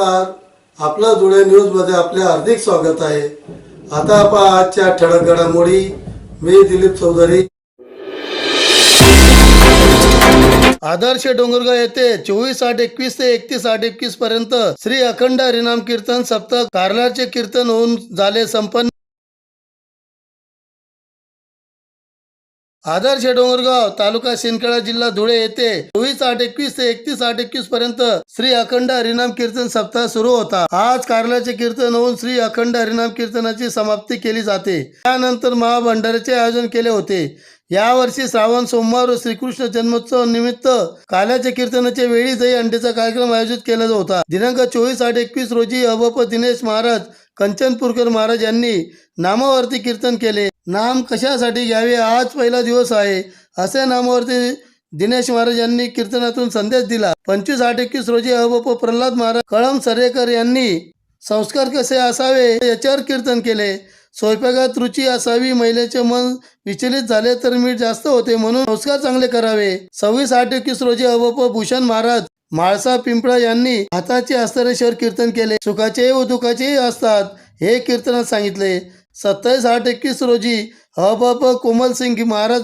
नमस्कार. आपलं न्यूज न्यूजमध्ये आपले हार्दिक स्वागत आहे. आता पहा आजच्या ठळक घडामोडी. मी दिलीप चौधरी. आदर्श डोंगरगाव येथे चोवीस आठ एकवीस ते एकतीस आठ एकवीस पर्यंत श्री अखंड हरिनाम कीर्तन सप्ताह कार्लाचे कीर्तन होऊन झाले संपन्न. आदर्श डोंगरगाव तालुका शिंदखेडा जिल्हा धुळे येथे चोवीस आठ एकवीस ते एकतीस आठ एकवीस पर्यंत श्री अखंड हरिनाम कीर्तन सप्ताह सुरू होता. आज कारल्याचे कीर्तन होऊन श्री अखंड हरिनाम कीर्तनाची समाप्ती केली जाते. त्यानंतर महाभंडाऱ्याचे आयोजन केले होते. यावर्षी श्रावण सोमवार व श्रीकृष्ण जन्मोत्सव निमित्त काल्याच्या कीर्तनाच्या वेळी दही अंडेचा कार्यक्रम आयोजित केला होता. दिनांक चोवीस आठ एकवीस रोजी अबप दिनेश महाराज कंचनपूरकर महाराज यांनी नामावरती कीर्तन केले. नाम कशासाठी घ्यावे? आज पहिला दिवस आहे. असे नामावरती दिनेश महाराज यांनी कीर्तनातून संदेश दिला. पंचवीस आठ एकवीस रोजी अबप प्रल्हाद महाराज कळम सरेकर यांनी संस्कार कसे असावे याच्यावर कीर्तन केले. स्वयंपाकात रुची असावी महिलेचे मन विचलित झाले तर मीठ जास्त होते म्हणून संस्कार चांगले करावे. सव्वीस आठ एकवीस रोजी अबप भूषण महाराज माळसा पिंपळा यांनी हाताचे अस्तरेश्वर कीर्तन केले. सुखाचे व दुखाचेही असतात हे कीर्तनात सांगितले. सत्तावीस आठ एकवीस रोजी हबाब कोमल सिंग महाराज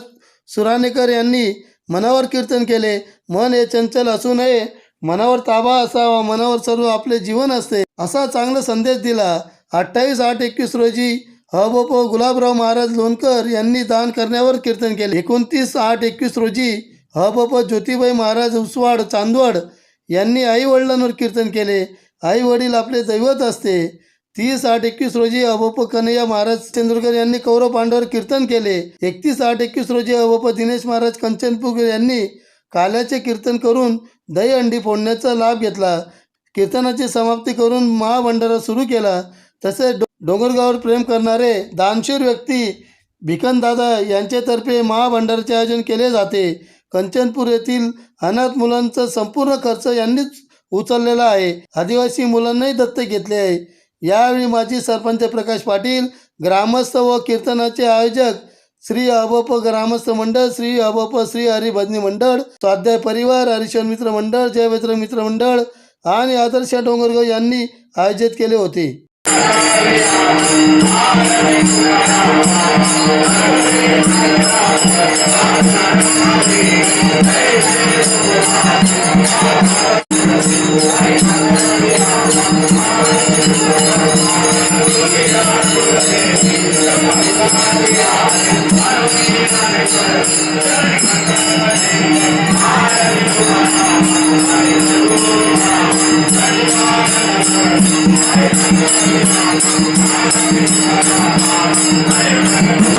सुराणेकर यांनी मनावर कीर्तन केले. मन हे चंचल असू नये. मनावर ताबा असावा. मनावर सर्व आपले जीवन असते. असा चांगला संदेश दिला. अठ्ठावीस आठ एकवीस रोजी हबप गुलाबराव महाराज लोणकर यांनी दान करण्यावर कीर्तन केले. एकोणतीस आठ एकवीस रोजी हबप ज्योतिबाई महाराज उसवाड चांदवड यांनी आई वडिलांवर कीर्तन केले. आई वडील आपले दैवत असते. तीस आठ एकवीस रोजी अवप कन्हैया महाराज चंद्रकर यांनी कौरव पांडवर कीर्तन केले. एकतीस आठ एकवीस रोजी अवप दिनेश महाराज कंचनपूर यांनी काल्याचे कीर्तन करून दहीहंडी फोडण्याचा लाभ घेतला. कीर्तनाची समाप्ती करून महाभंडारा सुरू केला. तसेच डोंगरगावर प्रेम करणारे दानशूर व्यक्ती भिकनदादा यांच्यातर्फे महाभंडाराचे आयोजन केले जाते. कंचनपूर येथील अनाथ मुलांचा संपूर्ण खर्च यांनीच उचललेला आहे. आदिवासी मुलांनाही दत्तक घेतले आहे. यावेळी माजी सरपंच प्रकाश पाटील ग्रामस्थ व कीर्तनाचे आयोजक श्री अबप ग्रामस्थ मंडळ श्री अबप श्री हरिभजनी मंडळ स्वाध्याय परिवार हरिश्वर मित्र मंडळ जयभद्र मित्र मंडळ आणि आदर्श डोंगरगाव यांनी आयोजित केले होते. त्या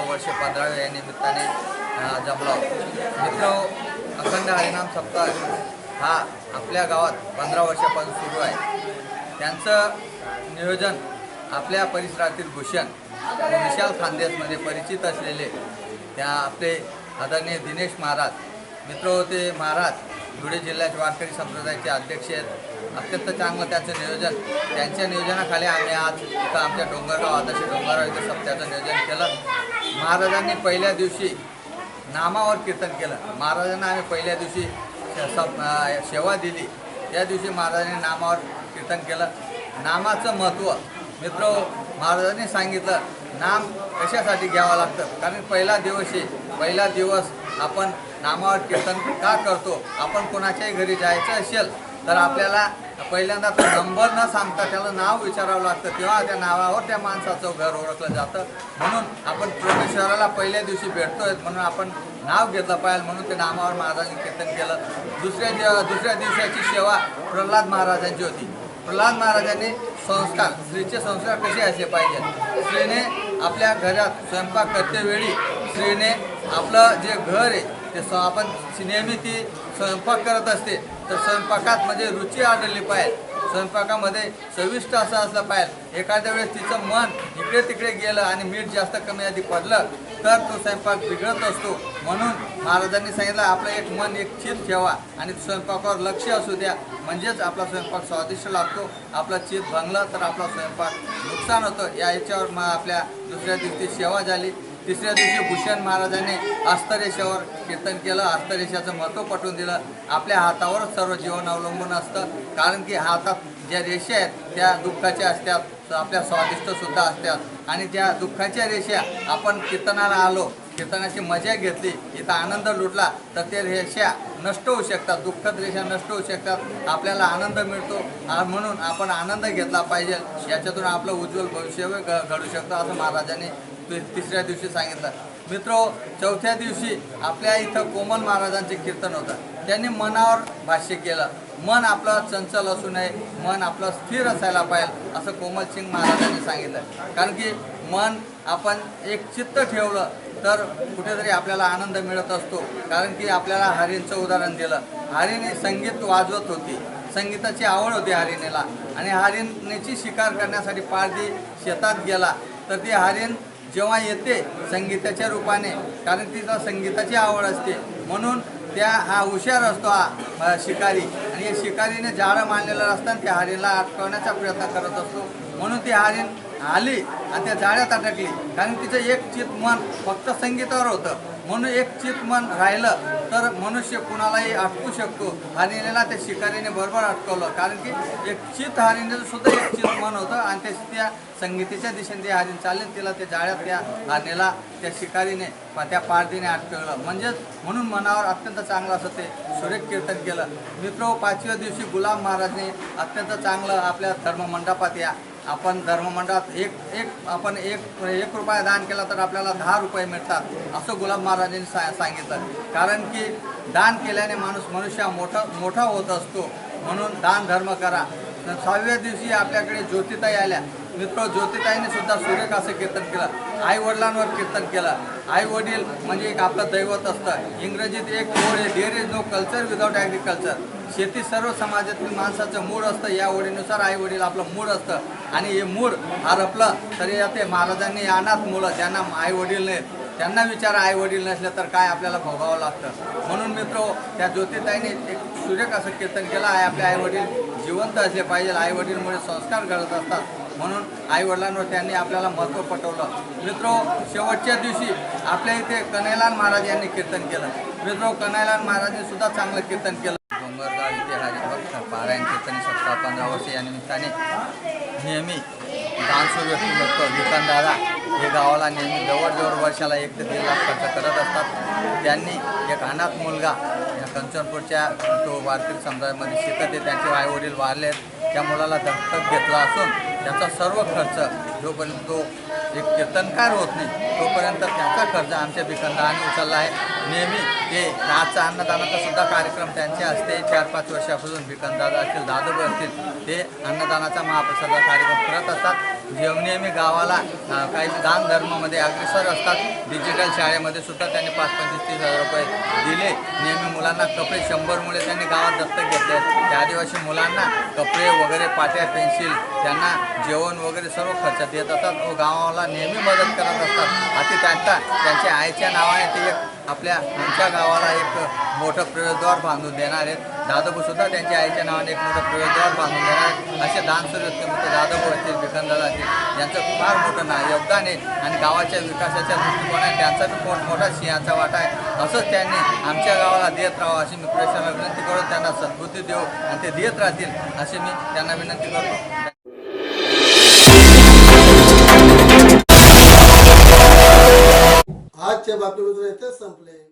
कीर्तनी वर्ष पंधराव्या या निमित्ताने जमला. मित्र अखंड हरिनाम सप्ताह हा आपल्या गावात पंधरा वर्षापासून सुरू आहे. त्यांचं नियोजन आपल्या परिसरातील भूषण विशाल खानदेशमध्ये परिचित असलेले त्या आपले आदरणीय दिनेश महाराज मित्र होते महाराज धुळे जिल्ह्याचे वारकरी संप्रदायाचे अध्यक्ष आहेत. अत्यंत चांगलं त्यांचं नियोजन. त्यांच्या नियोजनाखाली आम्ही आज इथं आमच्या डोंगरगाव आदर्श डोंगरगाव इथं सप्त्याचं नियोजन केलं. महाराजांनी पहिल्या दिवशी नामावर कीर्तन केलं. महाराजांना आम्ही पहिल्या दिवशी सप- सेवा दिली. त्या दिवशी महाराजांनी नामावर कीर्तन केलं. नामाचं महत्त्व मित्र हो, महाराजांनी सांगितलं नाम कशासाठी घ्यावं लागतं? कारण पहिला दिवशी पहिला दिवस आपण नामावर कीर्तन का करतो? आपण कोणाच्याही घरी जायचं असेल तर आपल्याला पहिल्यांदा तो नंबर न सांगता त्याला नाव विचारावं लागतं. तेव्हा त्या नावावर त्या माणसाचं घर ओळखलं जातं. म्हणून आपण परमेश्वराला पहिल्या दिवशी भेटतोय म्हणून आपण नाव घेतलं पाहिजे म्हणून ते नामावर महाराजांनी कीर्तन केलं. दुसऱ्या दिव- दुसऱ्या दिवसाची सेवा प्रल्हाद महाराजांची होती. प्रल्हाद महाराजांनी संस्कार स्त्रीचे संस्कार कसे असले पाहिजेत? स्त्रीने आपल्या घरात स्वयंपाक करतेवेळी स्त्रीने आपलं जे घर आहे ते स आपण नेहमी ती स्वयंपाक करत असते. तर स्वयंपाकात म्हणजे रुची आढळली पाहिजे. स्वयंपाकामध्ये चविष्ट असं असलं पाहिजे. एखाद्या वेळेस तिचं मन इकडे तिकडे गेलं आणि मीठ जास्त कमी आधी पडलं तर तो स्वयंपाक बिघडत असतो. म्हणून महाराजांनी सांगितलं आपलं एक मन एक चित ठेवा आणि स्वयंपाकावर लक्ष असू द्या. म्हणजेच आपला स्वयंपाक स्वादिष्ट लागतो. आपला चित भंगला तर आपला स्वयंपाक नुकसान होतं. या याच्यावर मग आपल्या दुसऱ्या दिवशी सेवा झाली. तिसऱ्या दिवशी भूषण महाराजांनी अस्तरेषावर कीर्तन केलं. हस्तरेषाचं महत्त्व पटवून दिलं. आपल्या हातावरच सर्व जीवन अवलंबून असतं. कारण की हातात ज्या रेषा आहेत त्या दुःखाच्या असतात. आपल्या स्वादिष्टसुद्धा असतात. आणि त्या दुःखाच्या रेषा आपण कीर्तनाला आलो कीर्तनाची मजा घेतली इथं आनंद लुटला तर ते रेषा नष्ट होऊ शकतात. दुःखद रेषा नष्ट होऊ शकतात. आपल्याला आनंद मिळतो. म्हणून आपण आनंद घेतला पाहिजे. याच्यातून आपलं उज्ज्वल भविष्य घ- घडू शकतं असं महाराजांनी तिसऱ्या दिवशी सांगितलं. मित्रो चौथ्या दिवशी आपल्या इथं कोमल महाराजांचे कीर्तन होतं. त्यांनी मनावर भाष्य केलं. मन आपलं चंचल असू नये मन आपलं स्थिर असायला पाहिजे असं कोमल सिंग महाराजांनी सांगितलं. कारण की मन आपण एक चित्त ठेवलं तर कुठेतरी आपल्याला आनंद मिळत असतो. कारण की आपल्याला हरींचं उदाहरण दिलं. हरिणी संगीत वाजवत होती. संगीताची आवड होती हरिणीला. आणि हरिणीची शिकार करण्यासाठी पारधी शेतात गेला. तर ती हरिण जेव्हा येते संगीताच्या रूपाने कारण तिला संगीताची आवड असते. म्हणून त्या हा हुशार असतो हा शिकारी. आणि या शिकारीने झाडं मांडलेलं असताना त्या हारीला अटकवण्याचा प्रयत्न करत असतो. म्हणून ती हरीण आली आणि त्या जाळ्यात अटकली. कारण तिचं एक चित मन फक्त संगीतावर होतं. म्हणून एक चित मन राहिलं तर मनुष्य कुणालाही अटकू शकतो. हरिणीला त्या शिकारीने बरोबर अटकवलं. कारण की एक चित हरिणीचं सुद्धा एक चित मन होतं आणि त्या त्या संगीताच्या दिशेने ते हरिण चालले तिला त्या जाळ्यात त्या हरणीला त्या शिकारीने त्या पारधीने अटकवलं. म्हणजेच म्हणून मनावर अत्यंत चांगलं असं ते सुरेख कीर्तन केलं. मित्र पाचव्या दिवशी गुलाम महाराजने अत्यंत चांगलं आपल्या धर्ममंडपात या आपण धर्ममंडळात एक एक आपण एक एक रुपया दान केला तर आपल्याला दहा रुपये मिळतात असं गुलाब महाराजांनी सा सांगितलं. कारण की दान केल्याने माणूस मनुष्य मोठा मोठा होत असतो. म्हणून दान धर्म करा. तर सहाव्या दिवशी आपल्याकडे ज्योतिताई आल्या. मित्र ज्योतिताईने सुद्धा सूर्यकाचं असं कीर्तन केलं. आई वडिलांवर कीर्तन केलं. आई वडील म्हणजे एक आपलं दैवत असतं. इंग्रजीत एक ओळ आहे is no culture without agriculture. शेती सर्व समाजातील माणसाचं मूळ असतं. या ओढीनुसार आई वडील आपलं मूळ असतं. आणि हे मूळ हरपलं तरी ते महाराजांनी अनाथ मुलं ज्यांना आई वडील नाहीत त्यांना विचार आई वडील नसले तर काय आपल्याला भोगावं लागतं. म्हणून मित्र त्या ज्योतिताईने एक सुरेख असं कीर्तन केलं आहे आपले आई वडील जिवंत असले पाहिजे आई वडीलमुळे संस्कार घडत असतात. म्हणून आई वडिलांवर त्यांनी आपल्याला महत्त्व पटवलं. मित्रो शेवटच्या दिवशी आपल्या इथे कन्हैलाल महाराज यांनी कीर्तन केलं. मित्रो कन्हैलाल महाराजांनी सुद्धा चांगलं कीर्तन केलं. डोंगरगाव इथे हरिभक्त पारायण कीर्तन सप्ताह पंधरा वर्ष या निमित्ताने नेहमी दानसूर व्यक्तिमत्व विकन हे गावाला नेहमी जवळजवळ वर्षाला एक ते दीड लाख खर्च करत असतात. त्यांनी एक अनाथ मुलगा या कंचनपूरच्या तो वारकरी समुदायामध्ये शिकत आहे. त्यांचे आईवडील वारले त्या मुलाला दत्तक घेतला असून त्याचा सर्व खर्च जोपर्यंत तो एक कीर्तनकार होत नाही तोपर्यंत त्याचा खर्च आमच्या बिकंदाने उचलला आहे. नेहमी ते आजचा अन्नदानाचा सुद्धा कार्यक्रम त्यांचे असते. चार पाच वर्षापासून बिकंदादा असतील दादोबा असतील ते अन्नदानाचा महाप्रसादा कार्यक्रम करत असतात. जेव नेहमी गावाला काही दान धर्मामध्ये अग्रेसर असतात डिजिटल शाळेमध्ये सुद्धा त्यांनी पाच पंचवीस तीस हजार रुपये दिले. नेहमी मुलांना कपडे शंभर मुले त्यांनी गावात दत्तक घेतले. त्या आदिवासी मुलांना कपडे वगैरे पाट्या पेन्सिल त्यांना जेवण वगैरे सर्व खर्च देत असतात. व गावाला नेहमी मदत करत असतात. अति त्यांचा त्यांच्या आईच्या नावाने ते एक आपल्या आमच्या गावाला एक मोठं प्रवेशद्वार बांधून देणार आहेत. दादाबू सुद्धा त्यांच्या आईच्या नावाने एक मोठं प्रवेशद्वार बांधून देणार आहेत. असे दानसूर व्यक्तिमत्व दादाबू असतील विकंदादा असतील यांचं फार मोठं ना योगदान आहे आणि गावाच्या विकासाच्या दृष्टिकोनाने त्यांचा बी मोठ मोठा सिंहाचा वाटा आहे. असंच त्यांनी आमच्या गावाला देत राहावं अशी मी प्रेक्षकांना विनंती करतो. त्यांना सद्बुद्धी देऊ आणि ते देत राहतील अशी मी त्यांना विनंती करतो. आजच्या बातमीपत्र इथेच संपले.